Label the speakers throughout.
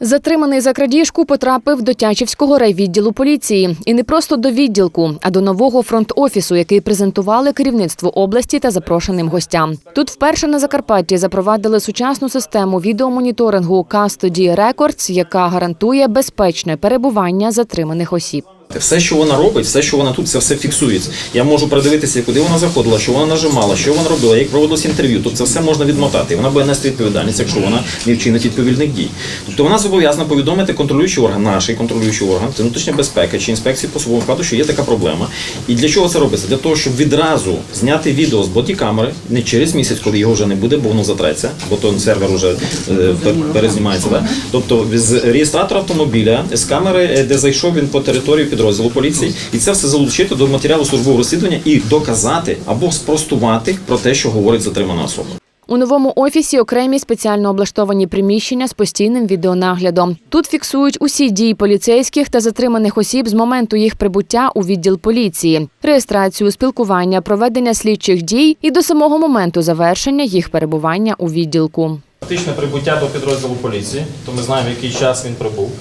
Speaker 1: Затриманий за крадіжку потрапив до Тячівського райвідділу поліції. І не просто до відділку, а до нового фронт-офісу, який презентували керівництву області та запрошеним гостям. Тут вперше на Закарпатті запровадили сучасну систему відеомоніторингу Custody Records, яка гарантує безпечне перебування затриманих осіб.
Speaker 2: Все, що вона робить, все, що вона тут, це все фіксується. Я можу продивитися, куди вона заходила, що вона нажимала, що вона робила, як проводилось інтерв'ю. Тобто це все можна відмотати. Вона буде нести відповідальність, якщо вона не вчинить відповідних дій. Тобто вона зобов'язана повідомити контролюючий орган, наш контролюючий орган, це внутрішня безпека чи інспекції по своєму складу, що є така проблема. І для чого це робиться? Для того, щоб відразу зняти відео з бодікамери, не через місяць, коли його вже не буде, бо воно затреться, бо то сервер вже е, перезнімається. Да? Тобто з реєстратора автомобіля, з камери, е, де зайшов він по території підрозділу поліції, і це все залучити до матеріалу службового розслідування і доказати або спростувати про те, що говорить затримана особа.
Speaker 1: У новому офісі окремі спеціально облаштовані приміщення з постійним відеонаглядом. Тут фіксують усі дії поліцейських та затриманих осіб з моменту їх прибуття у відділ поліції, реєстрацію, спілкування, проведення слідчих дій і до самого моменту завершення їх перебування у відділку.
Speaker 3: Фактичне прибуття до підрозділу поліції, то ми знаємо, в який час він прибув.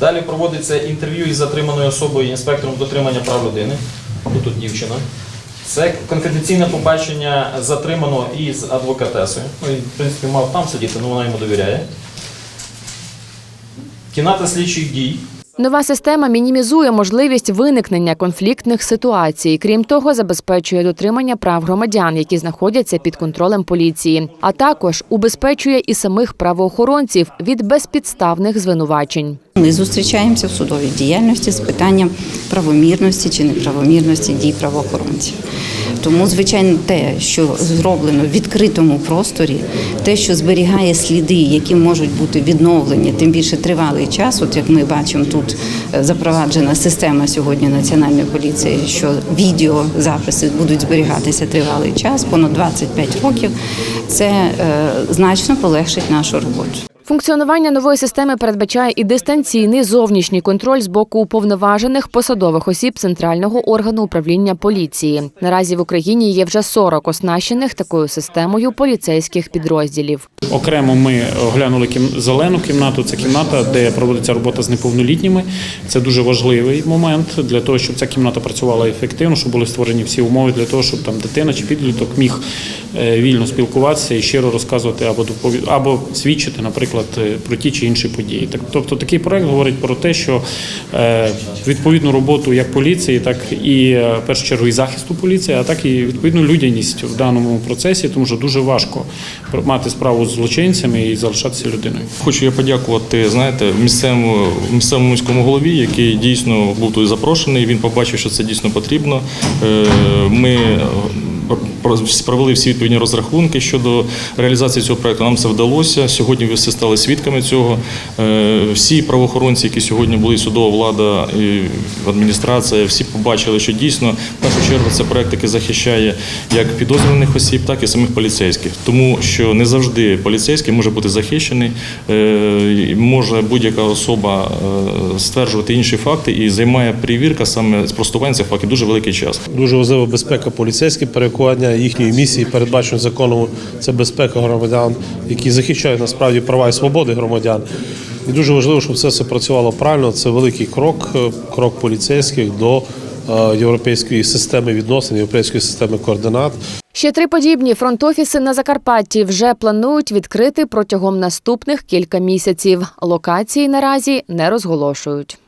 Speaker 3: Далі проводиться інтерв'ю із затриманою особою інспектором дотримання прав людини. Ну, Тут дівчина. Це конфіденційне побачення затриманого із адвокатесою. Ну, він, в принципі, мав там сидіти, але вона йому довіряє. Кімната слідчих дій.
Speaker 1: Нова система мінімізує можливість виникнення конфліктних ситуацій. Крім того, забезпечує дотримання прав громадян, які знаходяться під контролем поліції, а також убезпечує і самих правоохоронців від безпідставних звинувачень.
Speaker 4: Ми зустрічаємося в судовій діяльності з питанням правомірності чи неправомірності дій правоохоронців. Тому, звичайно, те, що зроблено в відкритому просторі, те, що зберігає сліди, які можуть бути відновлені, тим більше тривалий час. От як ми бачимо, тут е, запроваджена система сьогодні національної поліції, що відеозаписи будуть зберігатися тривалий час, понад 25 років. Це е, значно полегшить нашу роботу.
Speaker 1: Функціонування нової системи передбачає і дистанційний зовнішній контроль з боку уповноважених посадових осіб центрального органу управління поліції. Наразі в Україні є вже 40 оснащених такою системою поліцейських підрозділів.
Speaker 5: Окремо ми оглянули зелену кімнату. Це кімната, де проводиться робота з неповнолітніми. Це дуже важливий момент для того, щоб ця кімната працювала ефективно, щоб були створені всі умови для того, щоб там дитина чи підліток міг вільно спілкуватися і щиро розказувати або або свідчити, наприклад, е, про ті чи інші події. Так, тобто такий проект говорить про те, що е, відповідну роботу як поліції, так і е, в першу чергу і захисту поліції, а так і відповідну людяність в даному процесі, тому що дуже важко мати справу з злочинцями і залишатися людиною.
Speaker 6: Хочу я подякувати, знаєте, місцевому місцевому міському голові, який дійсно був тут запрошений. Він побачив, що це дійсно потрібно. Е, Ми провели всі відповідні розрахунки щодо реалізації цього проекту. Нам це вдалося. Сьогодні ви всі стали свідками цього. Е, Всі правоохоронці, які сьогодні були, судова влада, і адміністрація, всі побачили, що дійсно в першу чергу це проект, який захищає як підозрюваних осіб, так і самих поліцейських. Тому що не завжди поліцейський може бути захищений, е, може будь-яка особа е, стверджувати інші факти і займає перевірка саме спростування цих фактів дуже великий час.
Speaker 7: Дуже важлива безпека поліцейських, переконання їхньої місії, передбачено законом, це безпека громадян, які захищають насправді права і свободи громадян. І дуже важливо, щоб це все працювало правильно. Це великий крок, е, крок поліцейських до е, європейської системи відносин, європейської системи координат.
Speaker 1: Ще три подібні фронт-офіси на Закарпатті вже планують відкрити протягом наступних кілька місяців. Локації наразі не розголошують.